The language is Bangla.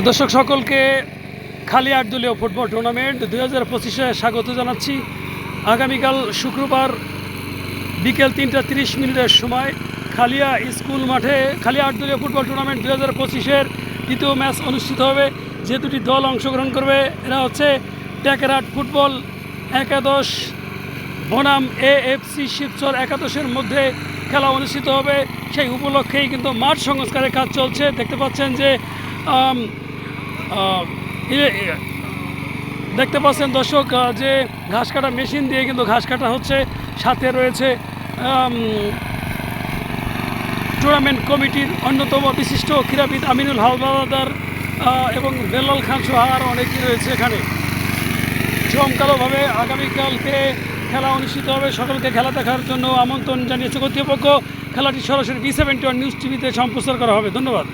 দর্শক সকলকে খালি আট দলীয় ফুটবল টুর্নামেন্ট দুই হাজার পঁচিশে স্বাগত জানাচ্ছি। আগামীকাল শুক্রবার বিকেল তিনটা তিরিশ মিনিটের সময় খালিয়া স্কুল মাঠে খালিয়া আট দলীয় ফুটবল টুর্নামেন্ট দুই হাজার পঁচিশের দ্বিতীয় ম্যাচ অনুষ্ঠিত হবে। যে দুটি দল অংশগ্রহণ করবে, এরা হচ্ছে ট্যাকেরহাট ফুটবল, একাদশ, বনাম এ এফসি শিবচর একাদশের মধ্যে খেলা অনুষ্ঠিত হবে। সেই উপলক্ষেই কিন্তু মাঠ সংস্কারের কাজ চলছে। দেখতে পাচ্ছেন যে দেখতে পাচ্ছেন দর্শক যে ঘাস কাটা মেশিন দিয়ে কিন্তু ঘাস কাটা হচ্ছে। সাথে রয়েছে টুর্নামেন্ট কমিটির অন্যতম বিশিষ্ট ক্রীড়াবিদ আমিনুল হালদার আহ, এবং বেলাল খান সহ আরও অনেকেই রয়েছে এখানে। জমকালোভাবে আগামীকালকে খেলা অনুষ্ঠিত হবে। সকলকে খেলা দেখার জন্য আমন্ত্রণ জানিয়েছে কর্তৃপক্ষ খেলাটি সরাসরি বি সেভেন্টি নিউজ টিভিতে সম্প্রচার করা হবে। ধন্যবাদ।